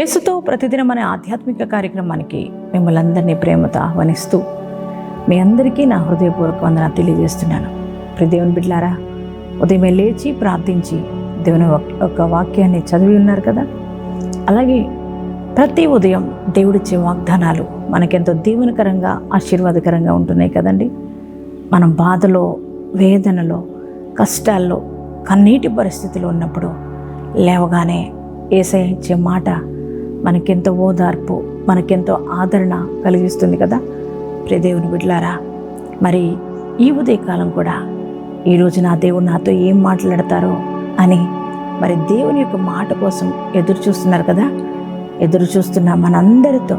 యేసుతో ప్రతిదినం అనే ఆధ్యాత్మిక కార్యక్రమానికి మిమ్మల్ని అందరినీ ప్రేమతో ఆహ్వానిస్తూ మీ అందరికీ నా హృదయపూర్వక వందన తెలియజేస్తున్నాను. ప్రియ దేవుని బిడ్లారా ఉదయమే లేచి ప్రార్థించి దేవుని ఒక- ఒక వాక్యాన్ని చదివి ఉన్నారు కదా? అలాగే ప్రతి ఉదయం దేవుడిచ్చే వాగ్దానాలు మనకెంతో దీవెనకరంగా ఆశీర్వాదకరంగా ఉంటున్నాయి కదండి. మనం బాధలో వేదనలో కష్టాల్లో కన్నీటి పరిస్థితిలో ఉన్నప్పుడు లేవగానే ఏసై ఇచ్చే మాట మనకెంతో ఓదార్పు మనకెంతో ఆదరణ కలిగిస్తుంది కదా. ప్రియ దేవుని బిడ్లారా మరి ఈ ఉదయకాలం కూడా ఈరోజు నా దేవుడు నాతో ఏం మాట్లాడతారో అని మరి దేవుని యొక్క మాట కోసం ఎదురు చూస్తున్నారు కదా. ఎదురు చూస్తున్న మనందరితో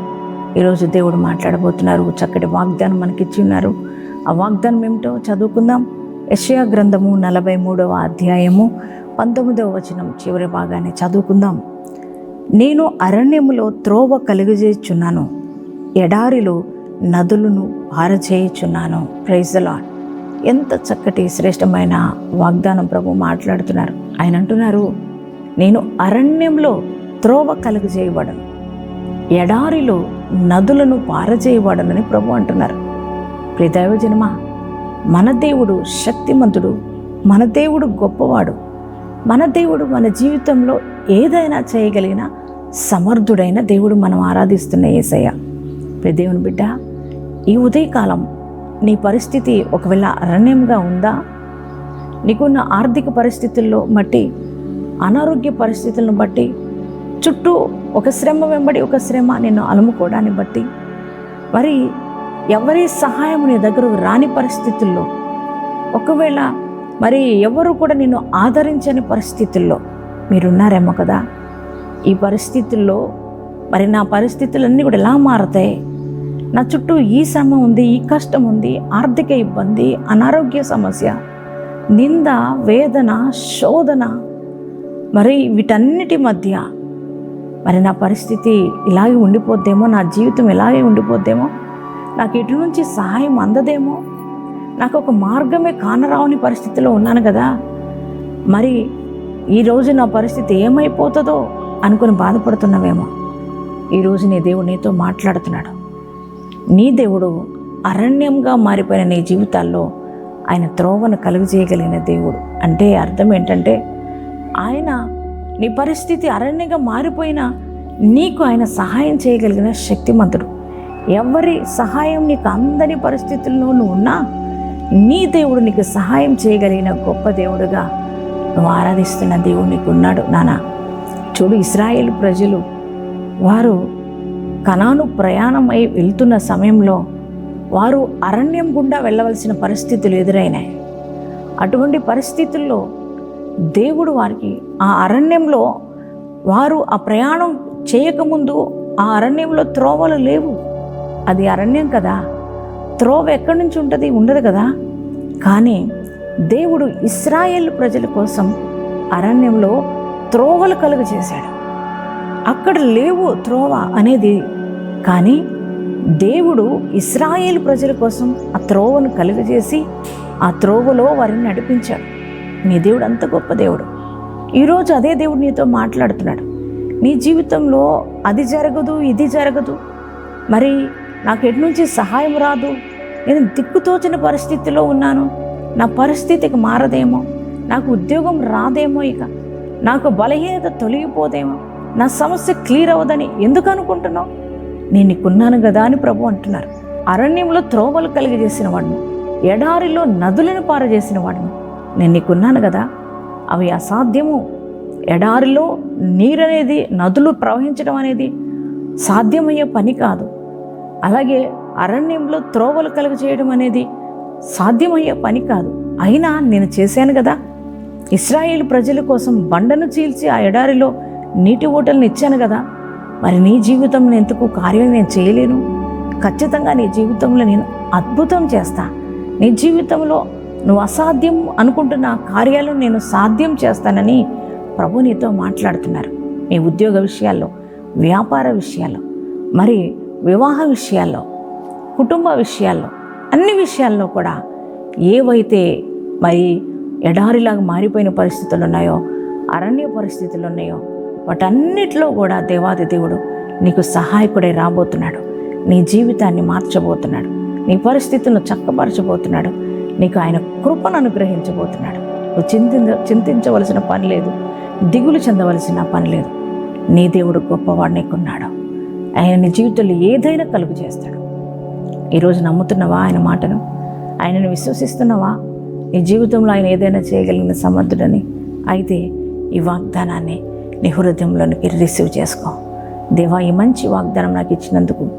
ఈరోజు దేవుడు మాట్లాడబోతున్నారు. చక్కటి వాగ్దానం మనకిచ్చి ఉన్నారు. ఆ వాగ్దానం ఏమిటో చదువుకుందాం. యెషయా గ్రంథము నలభై మూడవ అధ్యాయము పంతొమ్మిదవ వచనం చివరి భాగాన్ని చదువుకుందాం. నేను అరణ్యములో త్రోవ కలుగజేయుచున్నాను. ఎడారిలో నదులను పారచేయుచున్నాను. ప్రైజ్ ఎంత చక్కటి శ్రేష్టమైన వాగ్దానం ప్రభు మాట్లాడుతున్నారు. ఆయన అంటున్నారు నేను అరణ్యంలో త్రోవ కలుగజేయబడను. ఎడారిలో నదులను పారచేయవాడనని ప్రభు అంటున్నారు. ప్రియదైవ జన్మ మన దేవుడు శక్తిమంతుడు మన దేవుడు గొప్పవాడు. మన దేవుడు మన జీవితంలో ఏదైనా చేయగలిగిన సమర్థుడైన దేవుడు మనం ఆరాధిస్తున్న ఏసయ్య. దేవుని బిడ్డ ఈ ఉదయకాలం నీ పరిస్థితి ఒకవేళ అరణ్యంగా ఉందా? నీకున్న ఆర్థిక పరిస్థితుల్లో బట్టి అనారోగ్య పరిస్థితులను బట్టి చుట్టూ ఒక శ్రమ వెంబడి ఒక శ్రమ నిన్ను అలుముకోవడాన్ని బట్టి మరి ఎవరి సహాయం నీ దగ్గర రాని పరిస్థితుల్లో ఒకవేళ మరి ఎవరు కూడా నిన్ను ఆదరించని పరిస్థితుల్లో మీరున్నారేమో కదా. ఈ పరిస్థితుల్లో మరి నా పరిస్థితులన్నీ కూడా ఎలా మారతాయి? నా చుట్టూ ఈ శ్రమ ఉంది ఈ కష్టం ఉంది ఆర్థిక ఇబ్బంది అనారోగ్య సమస్య నింద వేదన శోధన మరి వీటన్నిటి మధ్య మరి నా పరిస్థితి ఇలాగే ఉండిపోద్దేమో నా జీవితం ఇలాగే ఉండిపోద్దేమో నాకు ఇటు నుంచి సహాయం అందదేమో నాకు ఒక మార్గమే కానరావని పరిస్థితిలో ఉన్నాను కదా. మరి ఈరోజు నా పరిస్థితి ఏమైపోతుందో అనుకుని బాధపడుతున్నావేమో. ఈరోజు నీ దేవుడు నీతో మాట్లాడుతున్నాడు. నీ దేవుడు అరణ్యంగా మారిపోయిన నీ జీవితాల్లో ఆయన త్రోవను కలుగజేయగలిగిన దేవుడు. అంటే అర్థం ఏంటంటే ఆయన నీ పరిస్థితి అరణ్యంగా మారిపోయినా నీకు ఆయన సహాయం చేయగలిగిన శక్తిమంతుడు. ఎవరి సహాయం నీకు అందని పరిస్థితుల్లో నువ్వు ఉన్నా నీ దేవుడు నీకు సహాయం చేయగలిగిన గొప్ప దేవుడుగా నువ్వు ఆరాధిస్తున్న దేవుడు నీకు ఉన్నాడు నానా. చూడు ఇస్రాయేల్ ప్రజలు వారు కణాను ప్రయాణమై వెళ్తున్న సమయంలో వారు అరణ్యం గుండా వెళ్ళవలసిన పరిస్థితులు ఎదురైనాయి. అటువంటి పరిస్థితుల్లో దేవుడు వారికి ఆ అరణ్యంలో వారు ఆ ప్రయాణం చేయకముందు ఆ అరణ్యంలో త్రోవలు లేవు. అది అరణ్యం కదా. త్రోవ ఎక్కడి నుంచి ఉంటుంది? ఉండదు కదా. కానీ దేవుడు ఇస్రాయేల్ ప్రజల కోసం అరణ్యంలో త్రోవలు కలుగు చేశాడు. అక్కడ లేవు త్రోవ అనేది. కానీ దేవుడు ఇస్రాయేల్ ప్రజల కోసం ఆ త్రోవను కలుగజేసి ఆ త్రోవలో వారిని నడిపించాడు. నీ దేవుడు అంత గొప్ప దేవుడు. ఈరోజు అదే దేవుడు నీతో మాట్లాడుతున్నాడు. నీ జీవితంలో అది జరగదు ఇది జరగదు. మరి నాకు ఎటు నుంచి సహాయం రాదు? నేను దిక్కుతోచిన పరిస్థితిలో ఉన్నాను. నా పరిస్థితికి మారదేమో. నాకు ఉద్యోగం రాదేమో ఇక. నాకు బలహీనత తొలగిపోదేమో. నా సమస్య క్లియర్ అవ్వదని ఎందుకు అనుకుంటున్నావు? నేను నీకున్నాను కదా అని ప్రభు అంటున్నారు. అరణ్యంలో త్రోవలు కలిగజేసిన వాడిని ఎడారిలో నదులను పారజేసిన వాడిని నేను నీకున్నాను కదా. అవి అసాధ్యము. ఎడారిలో నీరనేది నదులు ప్రవహించడం అనేది సాధ్యమయ్యే పని కాదు. అలాగే అరణ్యంలో త్రోవలు కలుగ చేయడం అనేది సాధ్యమయ్యే పని కాదు. అయినా నేను చేశాను కదా. ఇస్రాయేల్ ప్రజల కోసం బండను చీల్చి ఆ ఎడారిలో నీటి ఓటల్ని ఇచ్చాను కదా. మరి నీ జీవితంలో ఎందుకు కార్యం నేను చేయలేను? ఖచ్చితంగా నీ జీవితంలో నేను అద్భుతం చేస్తా. నీ జీవితంలో నువ్వు అసాధ్యం అనుకుంటున్న కార్యాలను నేను సాధ్యం చేస్తానని ప్రభు నీతో మాట్లాడుతున్నారు. నీ ఉద్యోగ విషయాల్లో వ్యాపార విషయాల్లో మరి వివాహ విషయాల్లో కుటుంబ విషయాల్లో అన్ని విషయాల్లో కూడా ఏవైతే మరి ఎడారిలాగా మారిపోయిన పరిస్థితులు ఉన్నాయో అరణ్య పరిస్థితులు ఉన్నాయో వాటన్నిటిలో కూడా దేవాది దేవుడు నీకు సహాయకుడై రాబోతున్నాడు. నీ జీవితాన్ని మార్చబోతున్నాడు. నీ పరిస్థితులను చక్కపరచబోతున్నాడు. నీకు ఆయన కృపను అనుగ్రహించబోతున్నాడు. నువ్వు చింతించ చింతించవలసిన పని లేదు. దిగులు చెందవలసిన పని లేదు. నీ దేవుడు గొప్పవాడు నీకున్నాడు. ఆయన నీ జీవితంలో ఏదైనా కలుగు చేస్తాడు. ఈరోజు నమ్ముతున్నావా ఆయన మాటను? ఆయనను విశ్వసిస్తున్నావా? నీ జీవితంలో ఆయన ఏదైనా చేయగలిగిన సమర్థుడని? అయితే ఈ వాగ్దానాన్ని నీ హృదయంలోనికి రిసీవ్ చేసుకో. దేవా ఈ మంచి వాగ్దానం నాకు ఇచ్చినందుకు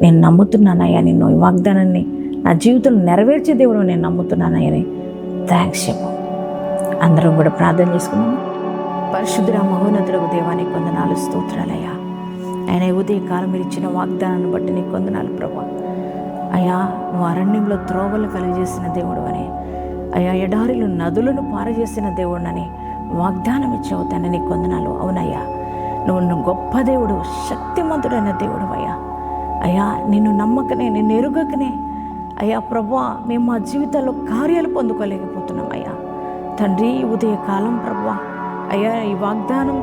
నేను నమ్ముతున్నానయ్యా. నిన్ను ఈ వాగ్దానాన్ని నా జీవితంలో నెరవేర్చే దేవుడు నేను నమ్ముతున్నానయ్యని థ్యాంక్స్ చెప్పు. అందరం కూడా ప్రార్థన చేసుకున్నాము పరిశుద్ధుల మహోన్నతులకు దేవానికి కొందనాలు స్తోత్రాలయ్యా. ఆయన ఉదయకాలం మీరు ఇచ్చిన వాగ్దానాన్ని బట్టి నీకు కొందనాలు ప్రభా. అయ్యా నువ్వు అరణ్యంలో త్రోవలు కలిగజేసిన దేవుడు అని అయ్యా ఎడారిలో నదులను పారజేసిన అని వాగ్దానం ఇచ్చావు తండ్రి నీకు కొందనాలు అవునయ్యా నువ్వు నువ్వు గొప్ప దేవుడు శక్తిమంతుడైన దేవుడు అయ్యా అయ్యా నిన్ను నమ్మకనే నిన్ను ఎరుగకనే. అయ్యా ప్రభా మేము మా జీవితాల్లో కార్యాలు పొందుకోలేకపోతున్నాం అయ్యా తండ్రి ఉదయకాలం ఉదయ కాలం ప్రభా అయ్యా ఈ వాగ్దానం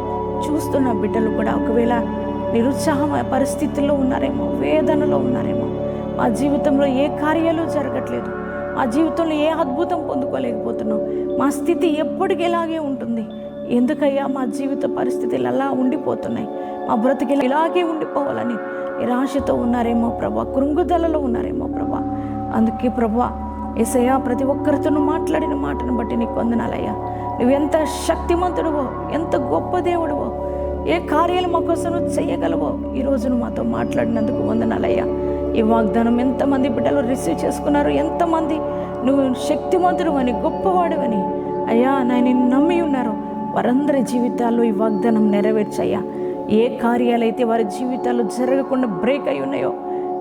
చూస్తున్న బిడ్డలు కూడా ఒకవేళ నిరుత్సాహం పరిస్థితుల్లో ఉన్నారేమో వేదనలో ఉన్నారేమో మా జీవితంలో ఏ కార్యాలు జరగట్లేదు. మా జీవితంలో ఏ అద్భుతం పొందుకోలేకపోతున్నాం. మా స్థితి ఎప్పటికీ ఇలాగే ఉంటుంది. ఎందుకయ్యా మా జీవిత పరిస్థితులు అలా ఉండిపోతున్నాయి. మా బ్రతికి ఇలాగే ఉండిపోవాలని నిరాశతో ఉన్నారేమో ప్రభా కృంగుదలలో ఉన్నారేమో ప్రభా. అందుకే ప్రభా ఏసయ్యా ప్రతి ఒక్కరితోనూ మాట్లాడిన మాటను బట్టి నీకు వందనాలయ్యా. నువ్వెంత శక్తిమంతుడువో ఎంత గొప్ప దేవుడువో ఏ కార్యాలు మా కోసం చేయగలవో ఈరోజు నువ్వు మాతో మాట్లాడినందుకు వందనాలయ్యా. ఈ వాగ్దానం ఎంతమంది బిడ్డలు రిసీవ్ చేసుకున్నారు? ఎంతమంది నువ్వు శక్తిమంతుడు అని గొప్పవాడు అయ్యా నేను నమ్మి ఉన్నారు. వారందరి జీవితాల్లో ఈ వాగ్దానం నెరవేర్చయ్యా. ఏ కార్యాలైతే వారి జీవితాలు జరగకుండా బ్రేక్ అయి ఉన్నాయో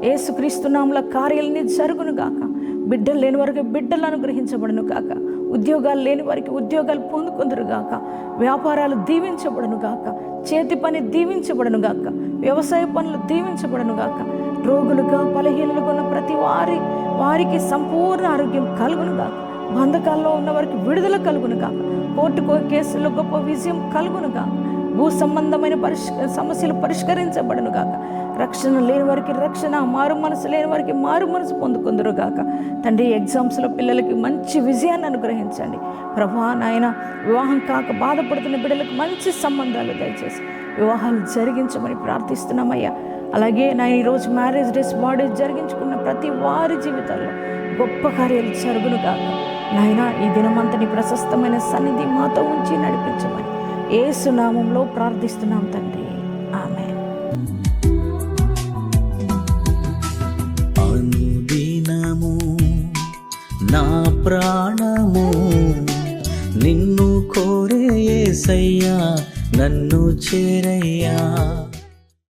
ఏసుక్రీస్తునాముల కార్యాలని జరుగును గాక. బిడ్డలు లేని వారికి బిడ్డలు అనుగ్రహించబడును కాక ఉద్యోగాలు లేని వారికి ఉద్యోగాలు పొందుకుందరు గాక. వ్యాపారాలు దీవించబడును గాక. చేతి పని దీవించబడును గాక. వ్యవసాయ పనులు దీవించబడును గాక. రోగులుగా బలహీనులుగా ఉన్న ప్రతి వారి వారికి సంపూర్ణ ఆరోగ్యం కలుగును గాక బంధకాల్లో ఉన్న వారికి విడుదల కలుగును గాక కోర్టుకో కేసుల్లో గొప్ప విజయం కలుగును భూ సంబంధమైన పరిష్ సమస్యలు పరిష్కరించబడును గాక. రక్షణ లేని వారికి రక్షణ మారు మనసు లేని వారికి మారు మనసు పొందుకుందరు గాక. తండ్రి ఎగ్జామ్స్లో పిల్లలకి మంచి విజయాన్ని అనుగ్రహించండి. ప్రభా నాయన వివాహం కాక బాధపడుతున్న బిడ్డలకు మంచి సంబంధాలు దయచేసి వివాహాలు జరిగించమని ప్రార్థిస్తున్నామయ్యా. అలాగే నా ఈరోజు మ్యారేజ్ డేస్ బాడీస్ జరిగించుకున్న ప్రతి వారి జీవితాల్లో గొప్ప కార్యాలు జరుగును గాక. నాయన ఈ దినమంతని ప్రశస్తమైన సన్నిధి మాతో ఉంచి నడిపించమని ఏ సునామంలో ప్రార్థిస్తున్నాం తండ్రి. ఆమె అనుదినము నా ప్రాణము నిన్ను కోరే యేసయ్యా నన్ను చేరయ్యా.